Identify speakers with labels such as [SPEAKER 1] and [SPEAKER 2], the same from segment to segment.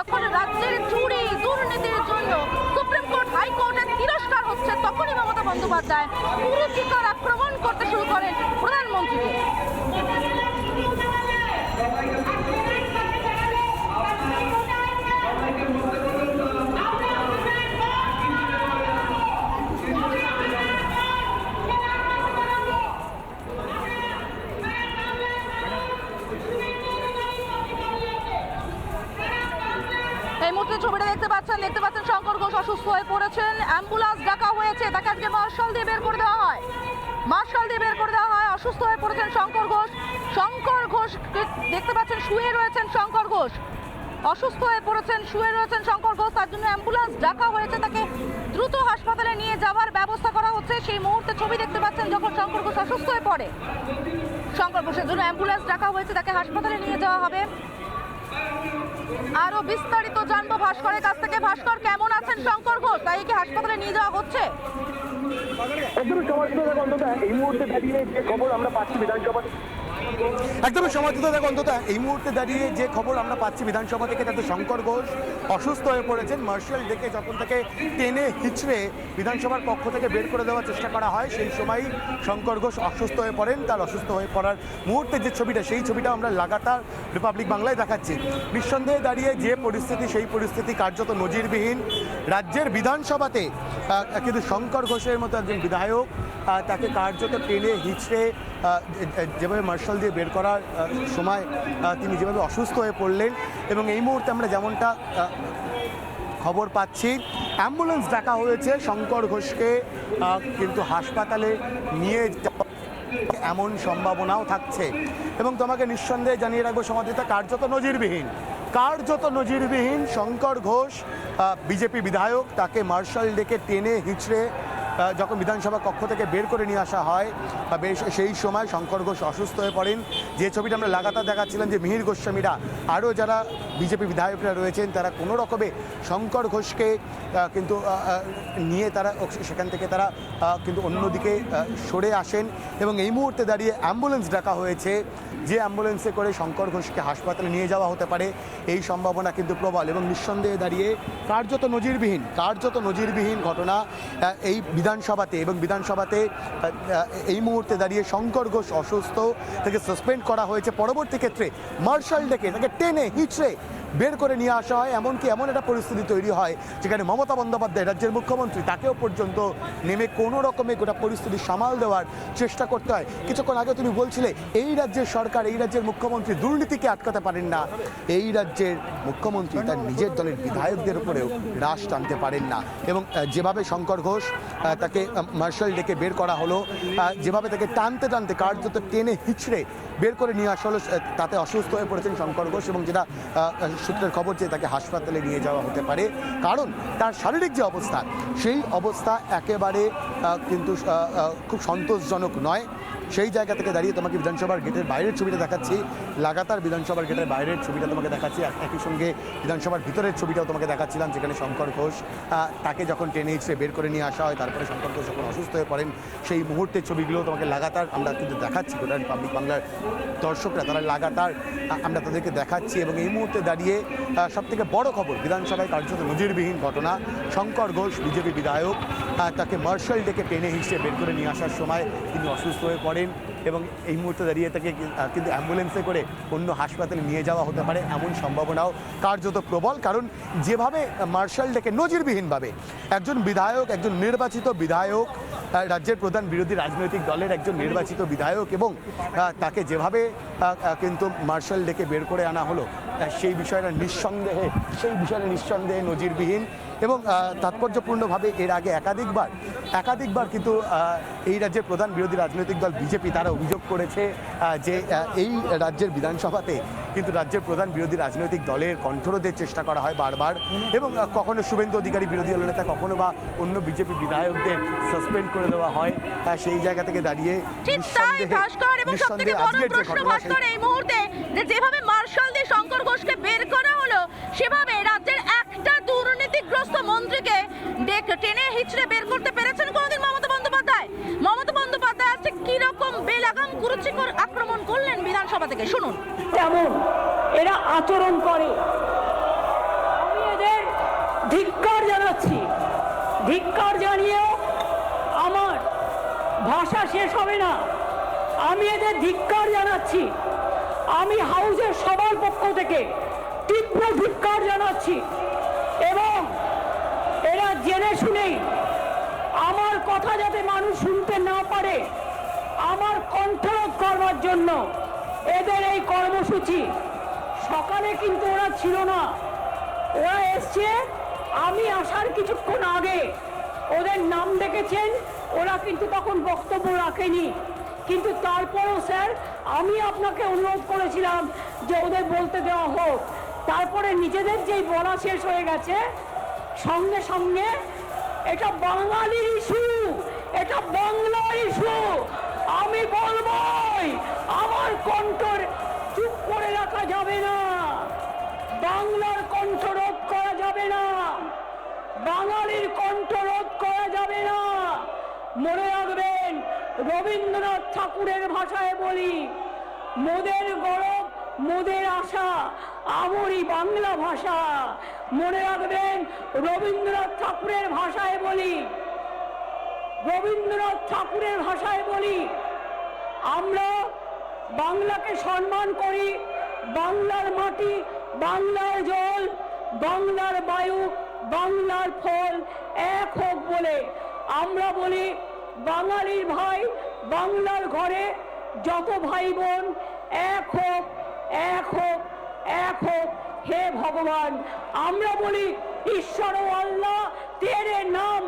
[SPEAKER 1] যখন রাজ্যের চুরি, দুর্নীতির জন্য সুপ্রিম কোর্ট হাইকোর্টের তিরস্কার হচ্ছে, তখনই মমতা বন্দ্যোপাধ্যায় কুরুচিকর আক্রমণ করতে শুরু করেন প্রধানমন্ত্রীকে। এই মুহূর্তে ছবিটা দেখতে পাচ্ছেন দেখতে পাচ্ছেন শঙ্কর ঘোষ অসুস্থ হয়ে পড়েছেন। অ্যাম্বুলেন্স ডাকা হয়েছে, তাকে আজকে মার্শাল দিয়ে বের করে দেওয়া হয়। মার্শাল দিয়ে বের করে দেওয়া হয়, অসুস্থ হয়ে পড়েছেন শঙ্কর ঘোষ। শঙ্কর ঘোষ দেখতে পাচ্ছেন, শুয়ে রয়েছেন শঙ্কর ঘোষ। অসুস্থ হয়ে পড়েছেন, শুয়ে রয়েছেন শঙ্কর ঘোষ, তার জন্য অ্যাম্বুলেন্স ডাকা হয়েছে, তাকে দ্রুত হাসপাতালে নিয়ে যাওয়ার ব্যবস্থা করা হচ্ছে। সেই মুহূর্তে ছবি দেখতে পাচ্ছেন যখন শঙ্কর ঘোষ অসুস্থ হয়ে পড়ে। শঙ্কর ঘোষের জন্য অ্যাম্বুলেন্স ডাকা হয়েছে, তাকে হাসপাতালে নিয়ে যাওয়া হবে। আরও বিস্তারিত জানব ভাস্করের কাছ থেকে। ভাস্কর, কেমন আছেন শঙ্কর ঘোষ? তাই কি হাসপাতালে নিয়ে যাওয়া হচ্ছে?
[SPEAKER 2] এই মুহূর্তে দাঁড়িয়ে যে খবর আমরা পাচ্ছি বিধানসভা
[SPEAKER 3] একদমই সমাজিত দেখ অন্তত এই মুহূর্তে দাঁড়িয়ে যে খবর আমরা পাচ্ছি বিধানসভা থেকে, তাতে শঙ্কর ঘোষ অসুস্থ হয়ে পড়েছেন। মার্শাল ডেকে যখন তাকে টেনে হিচড়ে বিধানসভার পক্ষ থেকে বের করে দেওয়ার চেষ্টা করা হয়, সেই সময়ই শঙ্কর ঘোষ অসুস্থ হয়ে পড়েন। তার অসুস্থ হয়ে পড়ার মুহূর্তে যে ছবিটা, সেই ছবিটা আমরা লাগাতার রিপাবলিক বাংলায় দেখাচ্ছি। নিঃসন্দেহে দাঁড়িয়ে যে পরিস্থিতি, সেই পরিস্থিতি কার্যত নজিরবিহীন। রাজ্যের বিধানসভাতে কিন্তু শঙ্কর ঘোষের মতো একজন বিধায়ক তাকে কার্যত টেনে হিচড়ে যেভাবে মার্শাল দিয়ে বের করার সময় তিনি যেভাবে অসুস্থ হয়ে পড়লেন এবং এই মুহূর্তে আমরা যেমনটা খবর পাচ্ছি, অ্যাম্বুলেন্স ডাকা হয়েছে শঙ্কর ঘোষকে কিন্তু হাসপাতালে নিয়ে এমন সম্ভাবনাও থাকছে। এবং তোমাকে নিঃসন্দেহে জানিয়ে রাখব সমাধিতা কার্যত নজিরবিহীন। কার্যত নজিরবিহীন শঙ্কর ঘোষ বিজেপি বিধায়ক, তাকে মার্শাল ডেকে টেনে হিচড়ে যখন বিধানসভা কক্ষ থেকে বের করে নিয়ে আসা হয়, বা বেশ সেই সময় শঙ্কর ঘোষ অসুস্থ হয়ে পড়েন, যে ছবিটা আমরা লাগাতার দেখাচ্ছিলাম যে মিহির গোস্বামীরা, আরও যারা বিজেপি বিধায়করা রয়েছেন, তারা কোনো রকমে শঙ্কর ঘোষকে কিন্তু নিয়ে তারা সেখান থেকে তারা কিন্তু অন্যদিকে সরে আসেন। এবং এই মুহূর্তে দাঁড়িয়ে অ্যাম্বুলেন্স ডাকা হয়েছে, যে অ্যাম্বুলেন্সে করে শঙ্কর ঘোষকে হাসপাতালে নিয়ে যাওয়া হতে পারে, এই সম্ভাবনা কিন্তু প্রবল। এবং নিঃসন্দেহে দাঁড়িয়ে কার্যত নজিরবিহীন কার্যত নজিরবিহীন ঘটনা এই বিধানসভাতে এবং বিধানসভাতে এই মুহূর্তে দাঁড়িয়ে শঙ্কর ঘোষ অসুস্থ, তাকে সাসপেন্ড করা হয়েছে। পরবর্তী ক্ষেত্রে মার্শাল ডেকে তাকে টেনে, হিচড়ে বের করে নিয়ে আসা হয়, এমনকি এমন একটা পরিস্থিতি তৈরি হয়, যেখানে মমতা বন্দ্যোপাধ্যায় রাজ্যের মুখ্যমন্ত্রী তাকেও পর্যন্ত নেমে কোনো রকমে গোটা পরিস্থিতি সামাল দেওয়ার চেষ্টা করতে হয়। কিছুক্ষণ আগে তুমি বলছিলে, এই রাজ্যের সরকার, এই রাজ্যের মুখ্যমন্ত্রী দুর্নীতিকে আটকাতে পারেন না। এই রাজ্যের মুখ্যমন্ত্রী তার নিজের দলের বিধায়কদের উপরেও রাশ টানতে পারেন না। এবং যেভাবে শঙ্কর ঘোষ তাকে মার্শাল ডেকে বের করা হলো যেভাবে তাকে টানতে টানতে কার্যত টেনে হিচড়ে বের করে নিয়ে আসা হলো তাতে অসুস্থ হয়ে পড়েছেন শঙ্কর ঘোষ এবং যেটা সূত্রের খবর যে তাকে হাসপাতালে নিয়ে যাওয়া হতে পারে, কারণ তার শারীরিক যে অবস্থা, সেই অবস্থা একেবারে কিন্তু খুব সন্তোষজনক নয়। সেই জায়গা থেকে দাঁড়িয়ে তোমাকে বিধানসভার গেটের বাইরের ছবিটা দেখাচ্ছি। লাগাতার বিধানসভার গেটের বাইরের ছবিটা তোমাকে দেখাচ্ছি। একই সঙ্গে বিধানসভার ভিতরের ছবিটাও তোমাকে দেখাচ্ছিলাম, যেখানে শঙ্কর ঘোষ তাকে যখন টেনে হিচড়ে বের করে নিয়ে আসা হয়, তারপরে শঙ্কর ঘোষ যখন অসুস্থ হয়ে পড়েন, সেই মুহূর্তের ছবিগুলো তোমাকে লাগাতার আমরা কিন্তু দেখাচ্ছি। গোটা পাবলিক বাংলার দর্শকরা তারা লাগাতার আমরা তাদেরকে দেখাচ্ছি এবং এই মুহূর্তে দাঁড়িয়ে সব থেকে বড় খবর, বিধানসভায় কার্যত নজিরবিহীন ঘটনা। শঙ্কর ঘোষ, বিজেপি বিধায়ক তাকে মার্শাল ডেকে টেনে হিসেবে বের করে নিয়ে আসার সময় তিনি অসুস্থ হয়ে পড়েন এবং এই মুহূর্তে দাঁড়িয়ে তাকে কিন্তু অ্যাম্বুলেন্সে করে অন্য হাসপাতালে নিয়ে যাওয়া হতে পারে এমন সম্ভাবনাও কার্যত প্রবল। কারণ যেভাবে মার্শাল ডেকে নজিরবিহীনভাবে একজন বিধায়ক, একজন নির্বাচিত বিধায়ক রাজ্যের প্রধান বিরোধী রাজনৈতিক দলের একজন নির্বাচিত বিধায়ক এবং তাকে যেভাবে কিন্তু মার্শাল ডেকে বের করে আনা হলো সেই বিষয়টা নিঃসন্দেহে, সেই বিষয়টা নিঃসন্দেহে নজিরবিহীন এবং তাৎপর্যপূর্ণভাবে এর আগে একাধিকবার একাধিকবার কিন্তু এই রাজ্যের প্রধান বিরোধী রাজনৈতিক দল বিজেপি তারা অভিযোগ করেছে যে এই রাজ্যের বিধানসভাতে কিন্তু রাজ্যের প্রধান বিরোধী রাজনৈতিক দলের কণ্ঠরোধের চেষ্টা করা হয় বারবার। এবং কখনো শুভেন্দু অধিকারী বিরোধী নেতা কখনো বা অন্য বিজেপি বিধায়কদের সাসপেন্ড করে দেওয়া হয়। আহ, সেই জায়গা থেকে দাঁড়িয়ে
[SPEAKER 1] এই মুহূর্তে যে যেভাবে মার্শাল দিয়ে শঙ্কর ঘোষকে বের করা হলো সেভাবে রাজ্যের একটা দুর্নীতিগ্রস্ত মন্ত্রীকে ডেকে টেনে হিচড়ে বের করতে পেরেছেন কোনোদিন মমতা বন্দ্যোপাধ্যায়। মমতা বন্দ্যোপাধ্যায় আজকে কীরকম বেলাগাম কুরুচিকর আক্রমণ করলেন বিধানসভা থেকে শুনুন।
[SPEAKER 4] তেমন এরা আচরণ করে। আমি এদের ধিক্কার জানাচ্ছি। ধিক্কার জানিয়েও আমার ভাষা শেষ হবে না। আমি এদের ধিক্কার জানাচ্ছি। আমি হাউসের সবার পক্ষ থেকে তীব্র ধিক্কার জানাচ্ছি। এবং এরা জেনে শুনেই আমার কথা যাতে মানুষ শুনতে না পারে, আমার কণ্ঠরোধ করবার জন্য এদের এই কর্মসূচি, সকালে কিন্তু ওরা ছিল না। ওরা এসছে, আমি আসার কিছুক্ষণ আগে। ওদের নাম ডেকেছেন ওরা কিন্তু তখন বক্তব্য রাখেনি। কিন্তু তারপরেও স্যার, আমি আপনাকে অনুরোধ করেছিলাম যে ওদের বলতে দেওয়া হোক। তারপরে নিজেদের যেই বলা শেষ হয়ে গেছে, সঙ্গে সঙ্গে এটা বাঙালির ইস্যু, এটা বাংলার ইস্যু। আমি বলবই, আমার কণ্ঠর চুপ করে রাখা যাবে না। বাংলার কণ্ঠ রোধ করা যাবে না। বাঙালির কণ্ঠ রোধ করা যাবে না। মনে রাখবেন, রবীন্দ্রনাথ ঠাকুরের ভাষায় বলি, মোদের গরব, মোদের আশা আমরি বাংলা ভাষা। মনে রাখবেন, রবীন্দ্রনাথ ঠাকুরের ভাষায় বলি রবীন্দ্রনাথ ঠাকুরের ভাষায় বলি, আমরা বাংলাকে সম্মান করি, বাংলার মাটি, বাংলার জল, বাংলার বায়ু, বাংলার ফল এক হোক বলে। আমরা বলি, বাঙালির ভাই বাংলার ঘরে যত ভাই বোন এক হোক এক হোক এক হোক, হে ভগবান। আমরা বলি ঈশ্বর ও আল্লাহ, তেরে নাম,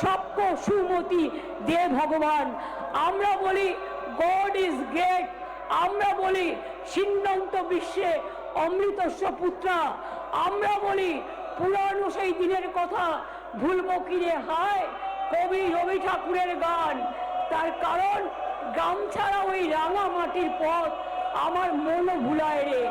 [SPEAKER 4] সবক সুমতি, দে ভগবান। আমরা বলি, গড ইজ গ্রেট। আমরা বলি সিন্নন্ত বিশ্বে অমৃতস্ব পুত্রা। আমরা বলি, পুরানো সেই দিনের কথা, ভুলবো কিরে, হায়, কবি রবি ঠাকুরের গান। তার কারণ গ্রাম ছাড়া ওই রাঙা মাটির পথ, আমার মনও ভুলায় রে।